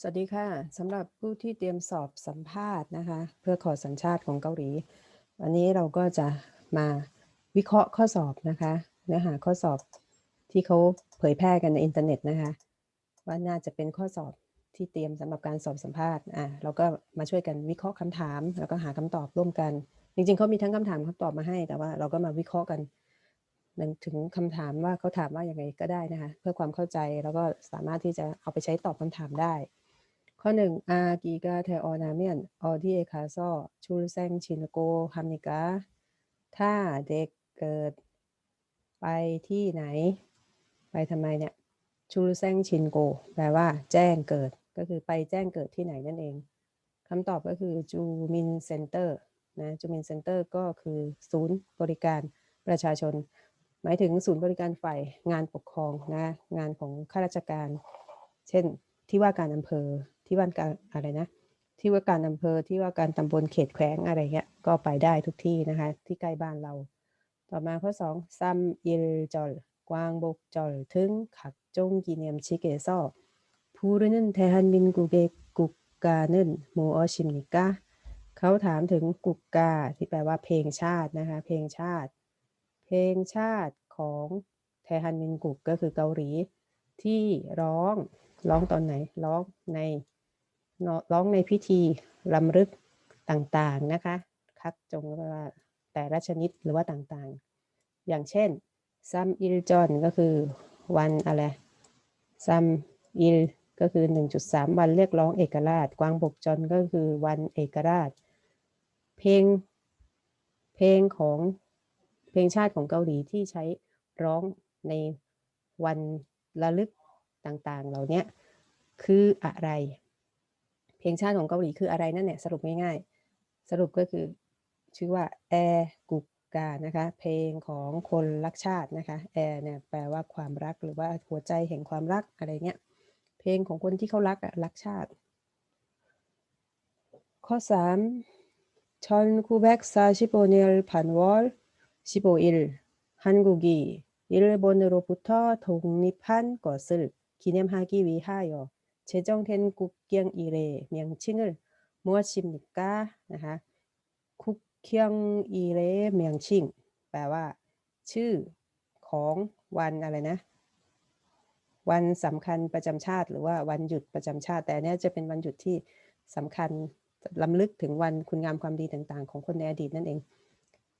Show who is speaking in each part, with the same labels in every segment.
Speaker 1: สวัสดีค่ะสำหรับผู้ที่เตรียมสอบสัมภาษณ์นะคะ เพื่อขอสัญชาติของเกาหลี วันนี้เราก็จะมาวิเคราะห์ข้อสอบนะคะ เนื้อหาข้อสอบที่เขาเผยแพร่กันในอินเทอร์เน็ตนะคะ ว่าน่าจะเป็นข้อสอบที่เตรียมสำหรับการสอบสัมภาษณ์อะเราก็มาช่วยกันวิเคราะห์คำถาม แล้วก็หาคำตอบร่วมกัน จริงๆเขามีทั้งคำถามคำตอบมาให้ แต่ว่าเราก็มาวิเคราะห์กันถึงคำถามว่าเขาถามว่าอย่างไรก็ได้นะคะ เพื่อความเข้าใจแล้วก็สามารถที่จะเอาไปใช้ตอบคำถามได้ ข้อหนึ่งอากีกาเทออนาเมียนออดีเอคาซอชูลเซงชินโกฮัมนิกาถ้าเด็กเกิดไปที่ไหน ไปทำไมเนี่ยชูลเซงชินโก แปลว่าแจ้งเกิดก็คือไปแจ้งเกิดที่ไหนนั่นเองคำตอบก็คือจูมินเซ็นเตอร์นะจูมินเซ็นเตอร์ก็คือศูนย์บริการประชาชน หมายถึงศูนย์บริการฝ่ายงานปกครองนะงานของข้าราชการ เช่นที่ว่าการอำเภอ ที่ว่าการอะไรนะ ที่ว่าการอำเภอที่ว่าการตำบลเขตแขวงอะไรเงี้ยก็ไปได้ทุกที่นะคะ ที่ใกล้บ้านเรา ต่อมาข้อ2ซัมอิลจอลกวางบกจอลถึงขักจงกิเนียมชิเกซอพูรุนึนเทฮันมินกุเกกุกกานึนโมอชิมนิกาเขาถามถึงกุกกาที่แปลว่าเพลงชาตินะคะเพลงชาติ เพลงชาติของเทฮันมินกุกก็คือเกาหลี ที่ร้องร้องตอนไหนร้องใน ร้องในพิธีลำลึกต่างๆนะคะคักจงว่าแต่ละชนิดหรือว่าต่างๆ อย่างเช่นซัมอิลจอนก็คือวันอะไรซัมอิลก็คือ 1.3 วันเรียกร้องเอกราช กวางบกจอนก็คือวันเอกราช เพลงเพลงของเพลงชาติของเกาหลีที่ใช้ร้องในวันระลึกต่างๆ เหล่านี้คืออะไร ลงชาติของเกาหลีคืออะไรนั่นเนี่ยสรุปง่ายๆ สรุปก็คือชื่อว่าแอกุกกานะคะ เพลงของคนรักชาตินะคะแอเนี่ยแปลว่าความรักหรือว่าหัวใจแห่งความรักอะไรเงี้ย เพลงของคนที่เขารักอะรักชาติ ข้อ3 1945년 반월 15일 한국이 일본으로부터 독립한 것을 기념하기 위하여 제정된 국경일의 명칭을 무엇입니까? นะคะ 국경일의 명칭 แปลว่า ชื่อของวันอะไรนะ วันสำคัญประจำชาติ หรือว่าวันหยุดประจำชาติ แต่อันนี้จะเป็นวันหยุดที่สำคัญลำลึกถึงวันคุณงามความดีต่างๆ ของคนในอดีตนั่นเอง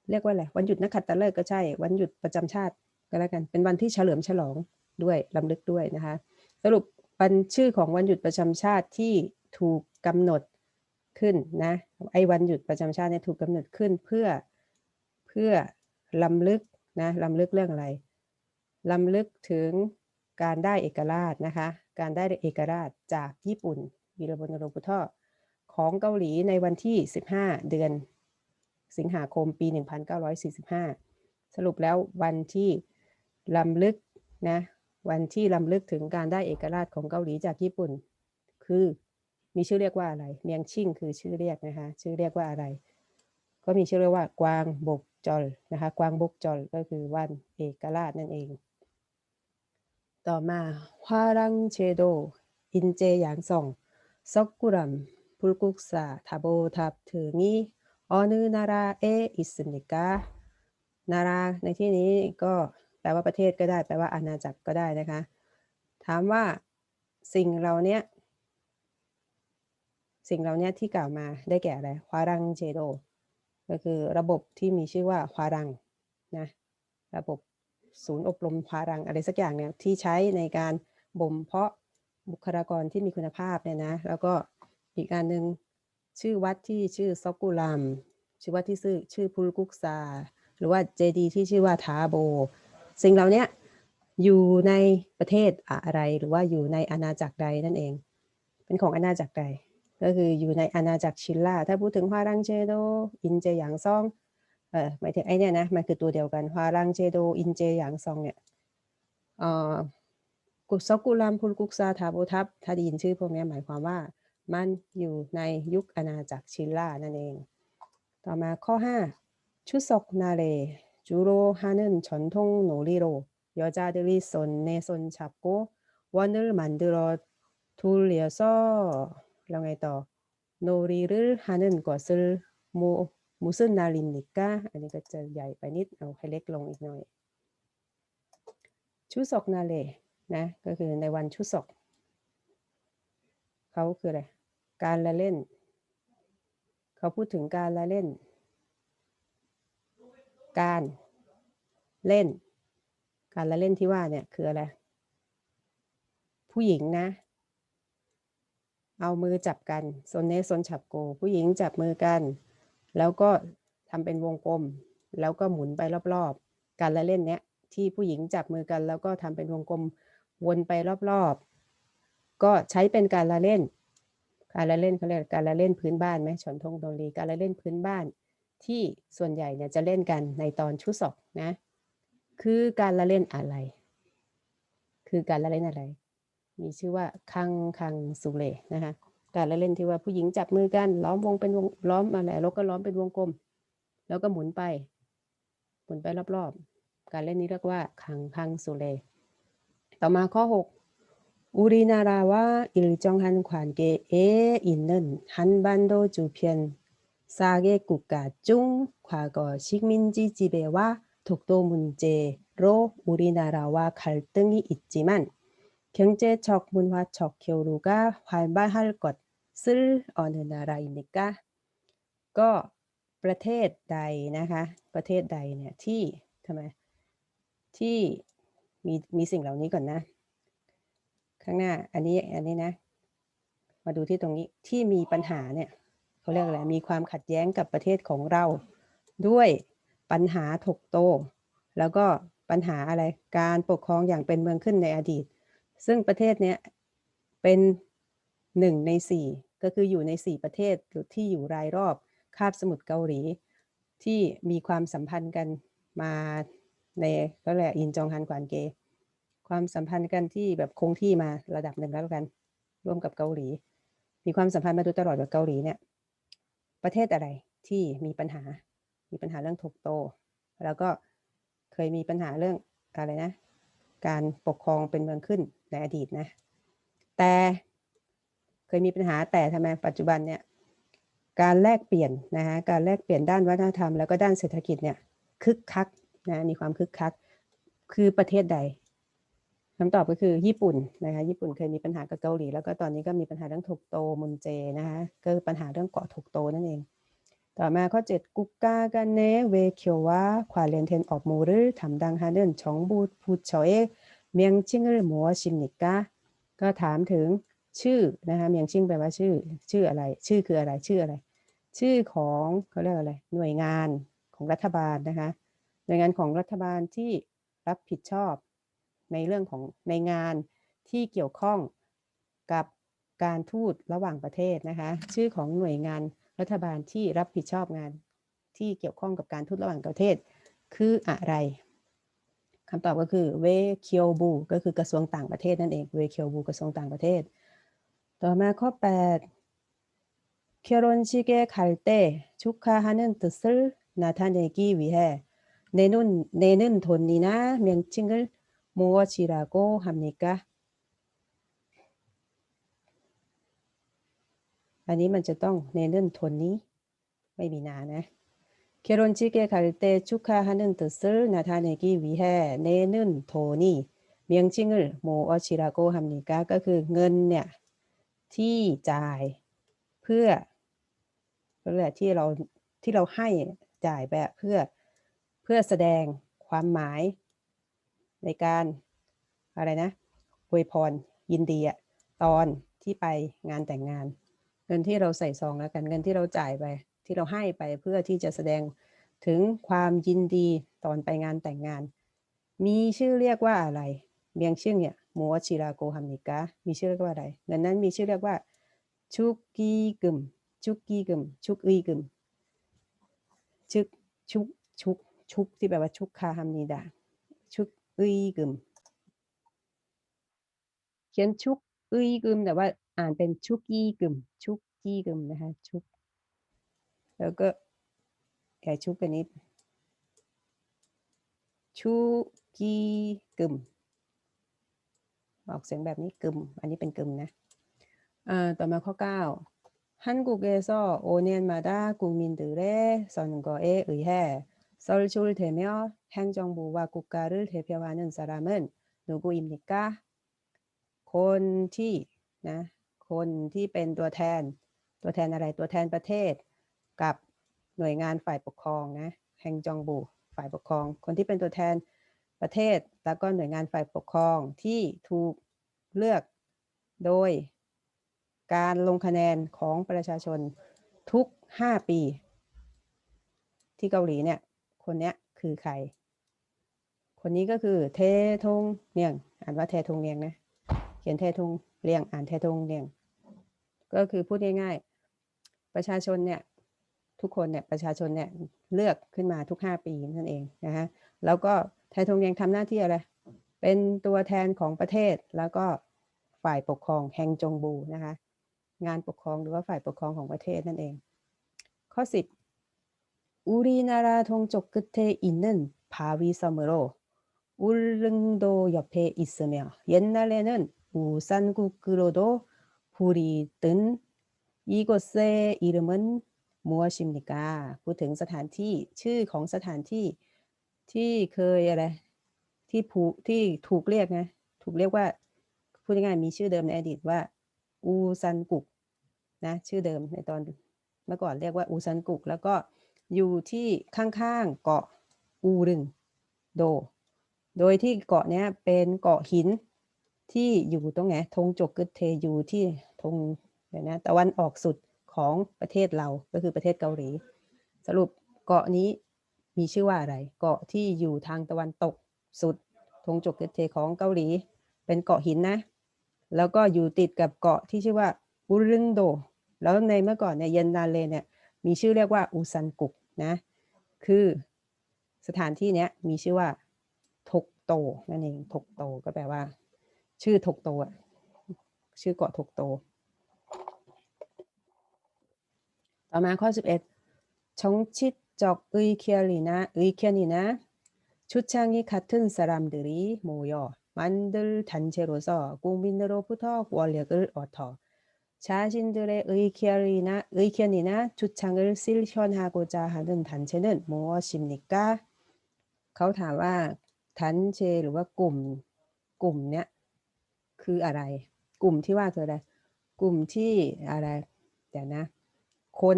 Speaker 1: เรียกว่าอะไร วันหยุดนักขัตฤกษ์ก็ใช่ วันหยุดประจำชาติก็แล้วกัน เป็นวันที่เฉลิมฉลองด้วยลำลึกด้วยนะคะ สรุป วันชื่อของวันหยุดประจำชาติที่ถูกกำหนดขึ้นนะไอ้วันหยุดประจำชาติเนี่ยถูกกำหนดขึ้นเพื่อเพื่อลำลึกนะลำลึกเรื่องอะไรลำลึกถึงการได้เอกราชนะคะ การได้เอกราชจากญี่ปุ่นวีรบนโรบุทอของเกาหลีในวันที่ 15 เดือน สิงหาคมปี 1945 สรุปแล้ววันที่ลำลึกนะ วันที่ลำลึกถึงการได้เอกราชของเกาหลีจากญี่ปุ่น คือมีชื่อเรียกว่าอะไรเมียงชิ่งคือชื่อเรียกนะคะชื่อเรียกว่าอะไร ก็มีชื่อเรียกว่ากวางบกจอลนะคะกวางบกจอลก็คือวันเอกราชนั่นเอง ต่อมาฮารังเชโดอินเจหยางซองซอกกุรัมพุลกุกซาทาโบทับถึงนี้อนืนาราเออิสนิกานาราในที่นี้ก็ ลว่าประเทศก็ได้แปลว่าอาณาจักรก็ได้นะคะ ถามว่าสิ่งเราเนี้ยสิ่งเหล่านี้ยที่กล่าวมาได้แก่อะไรควารังเจโด ก็คือระบบที่มีชื่อว่าควารังนะระบบศูนย์อบรมควารังอะไรสักอย่างเนี่ยที่ใช้ในการบ่มเพาะบุคลากรที่มีคุณภาพเนี่ยนะ แล้วก็อีกอันหนึ่งชื่อวัดที่ชื่อซอกุลัมชื่อวัดที่ชื่อชื่อพุลกุกซา หรือว่าเจดีที่ชื่อว่าทาโบ สิ่งเหล่านี้อยู่ในประเทศอะไรหรือว่าอยู่ในอาณาจักรใดนั่นเอง เป็นของอาณาจักรใด ก็คืออยู่ในอาณาจักรชินล่าถ้าพูดถึงฮวารังเจโดอินเจหยางซองเออหมายถึงไอเนี่ยนะมันคือตัวเดียวกันฮวารังเจโดอินเจหยางซองเนี่ยเอ่อกุศกุลามพุลกุกซาทาโบทับถ้าได้ยินชื่อพวกนี้หมายความว่ามันอยู่ในยุคอาณาจักรชินล่านั่นเอง ต่อมาข้อ 5 ชุดศกนาเล จูโรฮานึนชนทงโนริโรยอจาเดริสนเนสนชับโกวันเดอร์มันเดอร 돌려서แล้วไงต่อ 놀이를 하는 것을 뭐 무슨 날입니까? อันนี้ก็จะใหญ่ไปนิด เอาให้เล็กลงอีกหน่อย ชุศกนาเลนะ ก็คือในวันชุศก เขาคืออะไร การละเล่น เขาพูดถึงการละเล่น การเล่น การละเล่นที่ว่าเนี่ยคืออะไร ผู้หญิงนะ เอามือจับกันโซนเนสโซนฉับโก ผู้หญิงจับมือกัน แล้วก็ทำเป็นวงกลม แล้วก็หมุนไปรอบๆ การละเล่นเนี้ยที่ผู้หญิงจับมือกัน แล้วก็ทำเป็นวงกลมวนไปรอบๆ ก็ใช้เป็นการละเล่น การละเล่นเขาเรียกการละเล่นพื้นบ้านไหมชนทงโดรีการละเล่นพื้นบ้าน ที่ส่วนใหญ่เนี่ยจะเล่นกันในตอนชุดสอบนะ คือการละเล่นอะไร คือการละเล่นอะไร มีชื่อว่าคังคังสุเลนะคะการละเล่นที่ว่าผู้หญิงจับมือกันล้อมวงเป็นวงล้อมมาแหละแล้วก็ล้อมเป็นวงกลม แล้วก็หมุนไป หมุนไปรอบๆ การเล่นนี้เรียกว่าคังคังสุเล ต่อมาข้อ 6 อุรินาราวะอิลจองฮันขวานเกเออินเนนฮันบันโดจูเพียน 4개 국가 중 과거 식민지 지배와 독도 문제로 우리나라와 갈등이 있지만 경제적 문화적 교류가 활발할 것을 어느 나라입니까? ก็ประเทศใดนะคะ ประเทศใดเนี่ยที่ทำไมที่มีมีสิ่งเหล่านี้ก่อนนะ ข้างหน้าอันนี้อันนี้นะ มาดูที่ตรงนี้ที่มีปัญหาเนี่ย เขาเรียกอะไรมีความขัดแย้งกับประเทศของเรา ด้วยปัญหาถกโต แล้วก็ปัญหาอะไรการปกครองอย่างเป็นเมืองขึ้นในอดีต ซึ่งประเทศเนี้ยเป็นหนึ่งในสี่ก็คืออยู่ในสี่ประเทศที่อยู่รายรอบคาบสมุทรเกาหลี ที่มีความสัมพันธ์กันมาในก็แหละอินจองฮันกวานเก ความสัมพันธ์กันที่แบบคงที่มาระดับหนึ่งแล้วกัน ร่วมกับเกาหลี มีความสัมพันธ์มาโดยตลอดกับเกาหลีเนี่ย ประเทศอะไรที่มีปัญหา มีปัญหาเรื่องถกโต แล้วก็เคยมีปัญหาเรื่องอะไรนะ การปกครองเป็นเมืองขึ้นในอดีตนะ แต่เคยมีปัญหาแต่ทำไมปัจจุบันเนี่ยการแลกเปลี่ยนนะคะการแลกเปลี่ยนด้านวัฒนธรรมแล้วก็ด้านเศรษฐกิจเนี่ยคึกคักนะมีความคึกคัก คือประเทศใด คำตอบก็คือญี่ปุ่นนะคะญี่ปุ่นเคยมีปัญหากับเกาหลี แล้วก็ตอนนี้ก็มีปัญหาเรื่องถกโตมุนเจนะคะก็ปัญหาเรื่องเกาะถกโตนั่นเอง ต่อมาข้อ 7 กุกกากันเนเวเคียววาควาเลนเทนออกมูรุทำดังฮานึนชองบูพูเฉเอเมียงชิงเอมัวชิมนิกาก็ถามถึงชื่อนะคะเมียงชิงแปลว่าชื่อชื่ออะไร ชื่อคืออะไรชื่ออะไร ชื่อของเขาเรียกอะไรหน่วยงานของรัฐบาลนะคะหน่วยงานของรัฐบาลที่รับผิดชอบ ในเรื่องของในงานที่เกี่ยวข้องกับการทูตระหว่างประเทศนะคะ ชื่อของหน่วยงานรัฐบาลที่รับผิดชอบงานที่เกี่ยวข้องกับการทูตระหว่างประเทศ คืออะไรคำตอบก็คือเวเคียวบูก็คือกระทรวงต่างประเทศนั่นเองเวเคียวบูกระทรวงต่างประเทศ ต่อมาข้อ8เคโรนชิเกคาเตชุกคาฮานันตุซึนาธานเนกิวิแฮเนนุนเนนุนทนนีนะเมียงชิงเกล 무엇이라고 합니까? อันนี้มันจะต้องเนเนนทนนี้ ไม่มีนานะ 결혼식에 갈 때 축하하는 뜻을 나타내기 위해 내는 돈이 명칭을 무엇이라고 합니까? ก็คือเงินเนี่ย ที่จ่ายเพื่อเพื่อที่เราที่เราให้จ่ายไปอะเพื่อเพื่อแสดงความหมาย ในการอะไรนะอวยพรยินดีอะตอนที่ไปงานแต่งงาน เงินที่เราใส่ซองแล้วกันเงินที่เราจ่ายไป ที่เราให้ไปเพื่อที่จะแสดงถึงความยินดีตอนไปงานแต่งงาน มีชื่อเรียกว่าอะไรเมียงชื่อเนี่ยมัวชิราโกฮัมนิกะมีชื่อเรียกว่าอะไรเงินนั้นมีชื่อเรียกว่าชุกกีกึมชุกกีกึมชุกอีกึมชุกชุกชุกชุกที่แปลว่าชุกคาฮัมนิดาชุก อีกึม เขียนชุกอีกึมแต่ว่าอ่านเป็นชุกอีกึม ชุกกีกึมนะคะ ชุก แล้วก็แกชุกกันนิด ชุกีกึม ออกเสียงแบบนี้กึม อันนี้เป็นกึมนะ เอ่อต่อมาข้อ 9 한국에서 5년마다 국민들의 선거에 의해 선출되며 행정부와 국가를 대표하는 사람은 누구입니까? คนที่นะคนที่เป็นตัวแทน ตัวแทนอะไรตัวแทนประเทศ กับหน่วยงานฝ่ายปกครองนะแห่งจองบูฝ่ายปกครอง คนที่เป็นตัวแทนประเทศ แล้วก็หน่วยงานฝ่ายปกครองที่ถูกเลือกโดย การลงคะแนนของประชาชนทุก 5 ปี ที่เกาหลีเนี่ย คนเนี้ยคือใคร คนนี้ก็คือเททงเนียง อ่านว่าเททงเนียงนะ เขียนเททงเรียง อ่านเททงเนียง ก็คือพูดง่ายๆ ประชาชนเนี่ยทุกคนเนี่ยประชาชนเนี่ยเลือกขึ้นมาทุก 5 ปีนั่นเองนะฮะแล้วก็ไททงเนียงทำหน้าที่อะไร เป็นตัวแทนของประเทศแล้วก็ฝ่ายปกครองแห่งจงบูนะคะงานปกครองหรือว่าฝ่ายปกครองของประเทศนั่นเอง ข้อ 10 우리나라 동쪽 끝에 있는 바위 섬으로 울릉도 옆에 있으며 옛날에는 우산국으로도 불이 뜬 이곳의 이름은 무엇입니까? พูดถึงสถานที่ชื่อของสถานที่ที่เคยอะไรที่ผูที่ถูกเรียกนะ ถูกเรียกว่าพูดง่ายๆมีชื่อเดิมในอดีตว่า อูซันกุกนะชื่อเดิมในตอนเมื่อก่อนเรียกว่าอูซันกุก แล้วก็ อยู่ที่ข้างๆเกาะอูรึงโด โดยที่เกาะเนี้ยเป็นเกาะหินที่อยู่ตรงไหนธงจกกึดเทอยู่ที่ธงเดี๋ยวนะตะวันออกสุดของประเทศเราก็คือประเทศเกาหลี สรุปเกาะนี้มีชื่อว่าอะไร เกาะที่อยู่ทางตะวันตกสุดธงจกกึดเทของเกาหลี เป็นเกาะหินนะ แล้วก็อยู่ติดกับเกาะที่ชื่อว่าอุรึงโด แล้วในเมื่อก่อนเนี่ยเยนนาเลเนี่ย มีชื่อเรียกว่าอูซันกุกนะ คือสถานที่นี้มีชื่อว่าทกโตนั่นเองทกโตก็แปลว่า ชื่อทกโตชื่อเกาะทกโต ต่อมาข้อ 11ชงชิดจอกอึยเคียรีนะอึยเคียนีนะชุดช่างนี้คัตุนสรามดรีโมยอมันดลทันเชโรซอกุมินโรพุทธวอลเหลือกออทอ 자신들의 의견이나, 의견이나 주장을 실현하고자 하는 단체는 무엇입니까? เขาถามว่าทันเชหรือว่ากลุ่มกลุ่มเนี้ยคืออะไร กลุ่มที่ว่าคืออะไร กลุ่มที่อะไรเดี๋ยวนะ คน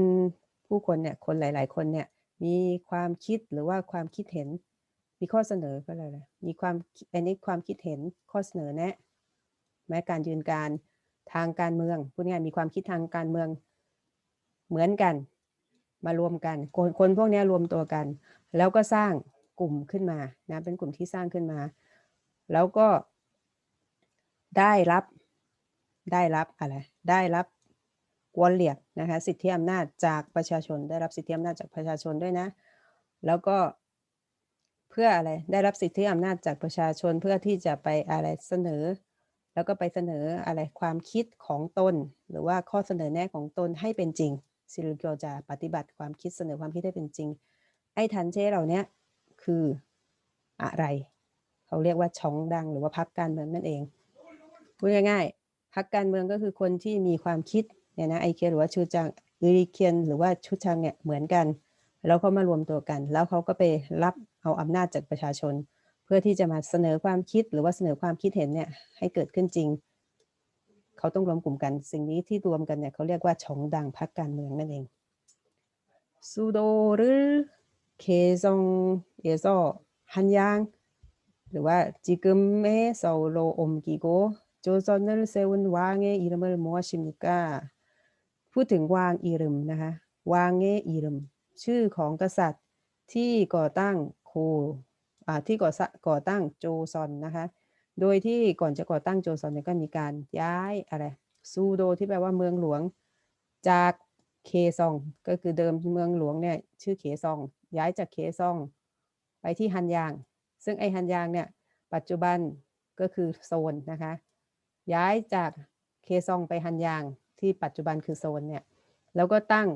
Speaker 1: ผู้คนเนี่ยคนหลาย ๆ คนเนี่ยมีความคิดหรือว่าความคิดเห็น มีข้อเสนอก็เลยนะมีความอันนี้ความคิดเห็นข้อเสนอแนะ แม้การยืนการ ทางการเมืองพูดง่ายมีความคิดทางการเมืองเหมือนกัน มารวมกัน คนคนพวกนี้รวมตัวกัน แล้วก็สร้างกลุ่มขึ้นมานะเป็นกลุ่มที่สร้างขึ้นมา แล้วก็ได้รับได้รับอะไรได้รับวอลเลียกนะคะสิทธิอำนาจจากประชาชน ได้รับสิทธิอำนาจจากประชาชนด้วยนะ แล้วก็เพื่ออะไรได้รับสิทธิอำนาจจากประชาชนเพื่อที่จะไปอะไรเสนอ แล้วก็ไปเสนออะไรความคิดของตน หรือว่าข้อเสนอแนะของตนให้เป็นจริงซิลิโกจะปฏิบัติความคิดเสนอความคิดให้เป็นจริง ไอ้ทันเช่เหล่านี้คืออะไร เขาเรียกว่าช่องดังหรือว่าพรรคการเมืองนั่นเองพูดง่ายๆพรรคการเมืองก็คือคนที่มีความคิดเนี่ยนะไอเคียหรือว่าชูจังอือเคียนหรือว่าชุดชังเนี่ยเหมือนกัน แล้วเขามารวมตัวกัน แล้วเขาก็ไปรับเอาอำนาจจากประชาชน เพื่อที่จะมาเสนอความคิดหรือว่าเสนอความคิดเห็นเนี่ยให้เกิดขึ้นจริง เขาต้องรวมกลุ่มกัน สิ่งนี้ที่รวมกันเนี่ยเขาเรียกว่าชงดังพักการเมืองนั่นเองซูโดหรือเคซองเอโซฮันยางหรือว่าจิกึมเมโซโลอมกิโกโจซอนเนลเซวุนวางเงอิรมเอลมัวชิมิกาพูดถึงวางอิรึมนะคะวางเงอิรึมชื่อของกษัตริย์ที่ก่อตั้งโค ที่ก่อก่อตั้งโจซอนนะคะ โดยที่ก่อนจะก่อตั้งโจซอนเนี่ยก็มีการย้ายอะไรซูโดที่แปลว่าเมืองหลวงจากเคซอง ก็คือเดิมเมืองหลวงเนี่ยชื่อเคซอง ย้ายจากเคซอง ไปที่ฮันยาง ซึ่งไอฮันยางเนี่ยปัจจุบันก็คือโซนนะคะ ย้ายจากเคซองไปฮันยางที่ปัจจุบันคือโซนเนี่ยแล้วก็ตั้ง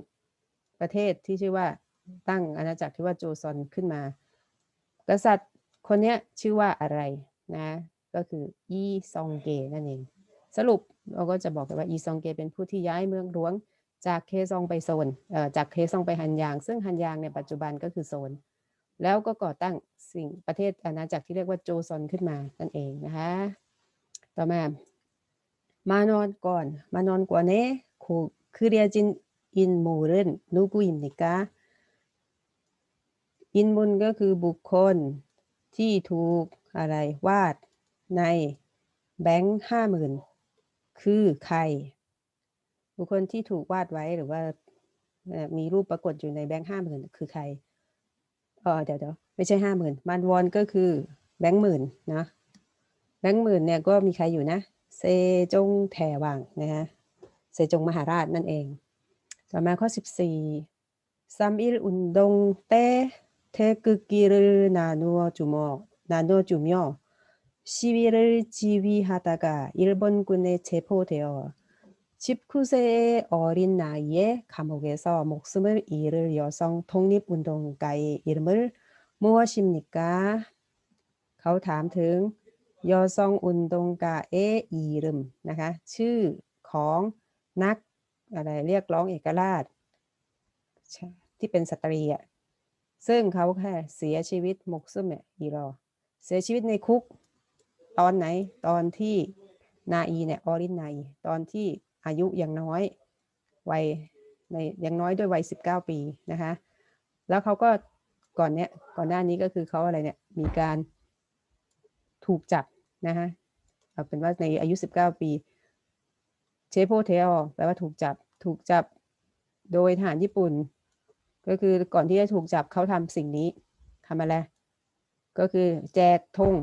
Speaker 1: ประเทศที่ชื่อว่าตั้งอาณาจักรที่ว่าโจซอนขึ้นมา กษัตริย์คนนี้ชื่อว่าอะไรนะ ก็คืออีซองเกนั่นเอง สรุปเราก็จะบอกกันว่าอีซองเกเป็นผู้ที่ย้ายเมืองหลวง จากเคซองไปโซนเอ่อจากเคซองไปฮันยาง ซึ่งฮันยางในปัจจุบันก็คือโซน แล้วก็ก่อตั้งสิ่งประเทศอาณาจักรที่เรียกว่าโจซอนขึ้นมานั่นเองนะคะ ต่อมามานอนก่อนมานอนกว่านี้คูคือเรียจินอินมูเรนนูกุอิมนิกา อินมุนก็คือบุคคลที่ถูกอะไรวาดในแบงค์ห้าหมื่นคือใคร บุคคลที่ถูกวาดไว้หรือว่ามีรูปปรากฏอยู่ในแบงค์ห้าหมื่นคือใครเออเดี๋ยวเดี๋ยวไม่ใช่ห้าหมื่นมันวอนก็คือแบงค์หมื่นนะแบงค์หมื่นเนี่ยก็มีใครอยู่นะ เซจงแถวังนะฮะเซจงมหาราชนั่นเอง ต่อมาข้อ 14ซัมอิลอุนดงเต เทกุกิรนานัวจุโมนานัวจุเมอ시위를 지휘하다가 일본군에 체포되어 19세의 어린 나이에 감옥에서 목숨을 잃을 여성 독립운동가의 이름을 무엇입니까? เขาถามถึงยอซองอุนดงกาเออีรึมนะคะ ชื่อของนักอะไรเรียกร้องเอกราชใช่ที่เป็นสตรีอ่ะ ซึ่งเขาแค่เสียชีวิตหมกซึมเนี่ยอีรอ เสียชีวิตในคุก ตอนไหนตอนที่นาอีเนี่ยออรินนาอีตอนที่อายุยังน้อยวัยในยังน้อยด้วยวัย 19 ปีนะคะ แล้วเขาก็ก่อนเนี้ยก่อนหน้านี้ก็คือเขาอะไรเนี่ยมีการถูกจับนะคะเอาเป็นว่าในอายุ 19 ปี เชโปเทลแปลว่าถูกจับถูกจับโดยทหารญี่ปุ่น ก็คือก่อนที่จะถูกจับเขาทำสิ่งนี้ทำอะไร ก็คือแจกธง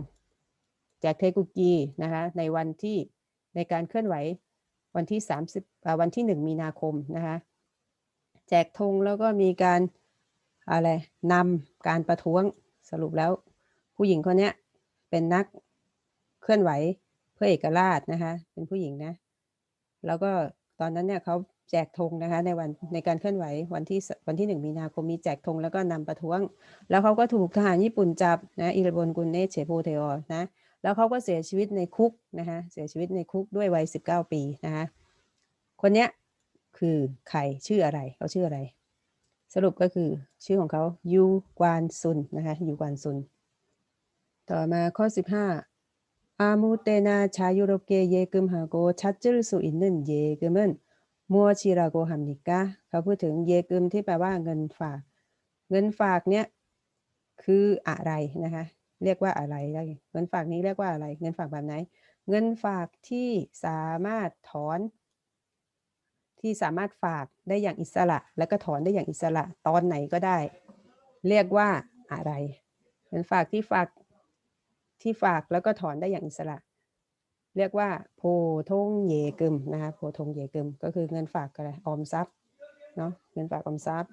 Speaker 1: แจกเทกุกีนะคะในวันที่ในการเคลื่อนไหววันที่ 30วันที่ 1 มีนาคมนะคะแจกธงแล้วก็มีการอะไรนำการประท้วงสรุปแล้ว ผู้หญิงคนนี้เป็นนักเคลื่อนไหวเพื่อเอกราชนะคะเป็นผู้หญิงนะแล้วก็ตอนนั้นเนี่ยเขา แจกธงนะคะในวันในการเคลื่อนไหววันที่วันที่หนึ่งมีนาคมมีแจกธงแล้วก็นำประท้วง แล้วเขาก็ถูกทหารญี่ปุ่นจับนะอิรบนกุนเนเชโปเทอนะแล้วเขาก็เสียชีวิตในคุกนะคะเสียชีวิตในคุกด้วยวัยสิบเก้าปีนะคะคนเนี้ยคือใครชื่ออะไรเขาชื่ออะไร สรุปก็คือชื่อของเขายูกวานซุนนะคะยูกวานซุน ต่อมาข้อ 15อามูเตนาชายุโรเกเยกึมฮาโกชัดจิรสุอินเนนเยกึมเน มัวชีลาโกฮัมมิกะเขาพูดถึงเยกึมที่แปลว่าเงินฝาก เงินฝากเนี่ยคืออะไรนะคะ เรียกว่าอะไร เงินฝากนี้เรียกว่าอะไร เงินฝากแบบไหน เงินฝากที่สามารถถอน ที่สามารถฝากได้อย่างอิสระ แล้วก็ถอนได้อย่างอิสระตอนไหนก็ได้ เรียกว่าอะไร เงินฝากที่ฝากที่ฝากแล้วก็ถอนได้อย่างอิสระ เรียกว่าโพทงเยกึมนะคะโพทงเยกึม ก็คือเงินฝากอะไรออมทรัพย์เนาะเงินฝากออมทรัพย์